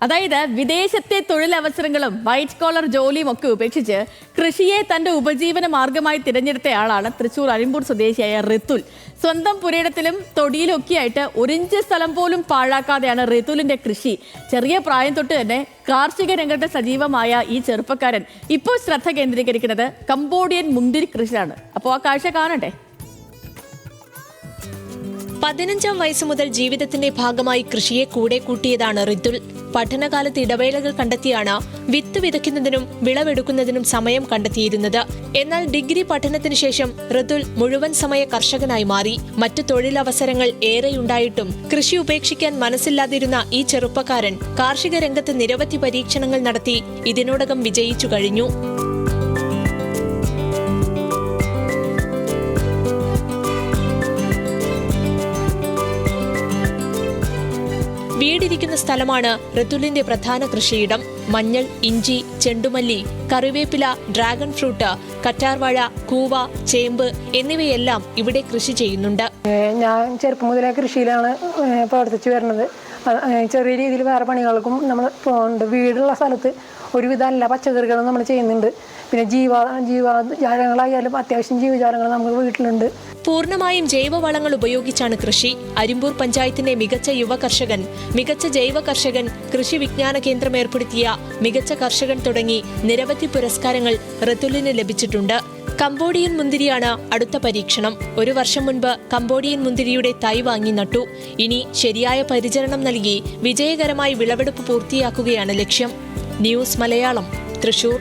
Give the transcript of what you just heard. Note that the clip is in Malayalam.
അതായത് വിദേശത്തെ തൊഴിലവസരങ്ങളും വൈറ്റ് കോളർ ജോലിയും ഒക്കെ ഉപേക്ഷിച്ച് കൃഷിയെ തന്റെ ഉപജീവന മാർഗമായി തിരഞ്ഞെടുത്തയാളാണ് തൃശൂർ അരിമ്പൂർ സ്വദേശിയായ റിത്തുൽ സ്വന്തം പുരയിടത്തിലും തൊടിയിലും ഒരിഞ്ച് സ്ഥലം പോലും പാഴാക്കാതെയാണ് ഋതുലിന്റെ കൃഷി. ചെറിയ പ്രായം തൊട്ട് തന്നെ കാർഷിക രംഗത്തെ സജീവമായ ഈ ചെറുപ്പക്കാരൻ ഇപ്പോൾ ശ്രദ്ധ കേന്ദ്രീകരിക്കുന്നത് കംബോഡിയൻ മുന്തിരി കൃഷിയാണ് അപ്പോൾ ആ കാഴ്ച കാണട്ടെ പതിനഞ്ചാം വയസ്സ് മുതൽ ജീവിതത്തിന്റെ ഭാഗമായി കൃഷിയെ കൂടെ കൂട്ടിയതാണ് റിതുൽ. പഠനകാലത്ത് ഇടവേളകൾ കണ്ടെത്തിയാണ് വിത്ത് വിതയ്ക്കുന്നതിനും വിളവെടുക്കുന്നതിനും സമയം കണ്ടെത്തിയിരുന്നത്. എന്നാൽ ഡിഗ്രി പഠനത്തിന് ശേഷം ഋതുൽ മുഴുവൻ സമയ കർഷകനായി മാറി. മറ്റു തൊഴിലവസരങ്ങൾ ഏറെയുണ്ടായിട്ടും കൃഷി ഉപേക്ഷിക്കാൻ മനസ്സില്ലാതിരുന്ന ഈ ചെറുപ്പക്കാരൻ കാർഷിക രംഗത്ത് നിരവധി പരീക്ഷണങ്ങൾ നടത്തി ഇതിനോടകം വിജയിച്ചു കഴിഞ്ഞു. വീടിരിക്കുന്ന സ്ഥലമാണ് ഋതുലിന്റെ പ്രധാന കൃഷിയിടം. മഞ്ഞൾ ഇഞ്ചി ചെണ്ടുമല്ലി കറിവേപ്പില ഡ്രാഗൺ ഫ്രൂട്ട് കറ്റാർവാഴ കൂവ ചേമ്പ് എന്നിവയെല്ലാം ഇവിടെ കൃഷി ചെയ്യുന്നുണ്ട്. ഞാൻ ചെറുപ്പം മുതലേ കൃഷിയിലാണ് പ്രവർത്തിച്ചു വരുന്നത്. ചെറിയ രീതിയിൽ വേറെ പണികൾക്കും നമ്മൾ പോകുന്നുണ്ട് വീടുള്ള സ്ഥലത്ത് ഒരുവിധം എല്ലാ പച്ചക്കറികളും നമ്മൾ ചെയ്യുന്നുണ്ട്. പിന്നെ ജീവ ജീവജാലങ്ങളായാലും അത്യാവശ്യം ജീവജാലങ്ങൾ നമുക്ക് വീട്ടിലുണ്ട്. പൂർണമായും ജൈവവളങ്ങൾ ഉപയോഗിച്ചാണ് കൃഷി. അരിമ്പൂർ പഞ്ചായത്തിന്റെ മികച്ച യുവ കർഷകൻ മികച്ച ജൈവ കർഷകൻ കൃഷി വിജ്ഞാന കേന്ദ്രം ഏർപ്പെടുത്തിയ മികച്ച കർഷകൻ തുടങ്ങി നിരവധി പുരസ്കാരങ്ങൾ റത്തുലിന് ലഭിച്ചിട്ടുണ്ട്. കംബോഡിയൻ മുന്തിരിയാണ് അടുത്ത പരീക്ഷണം. ഒരു വർഷം മുൻപ് കംബോഡിയൻ മുന്തിരിയുടെ തൈ വാങ്ങി നട്ടു. ഇനി ശരിയായ പരിചരണം നൽകി വിജയകരമായി വിളവെടുപ്പ് പൂർത്തിയാക്കുകയാണ് ലക്ഷ്യം. ന്യൂസ് മലയാളം തൃശൂർ.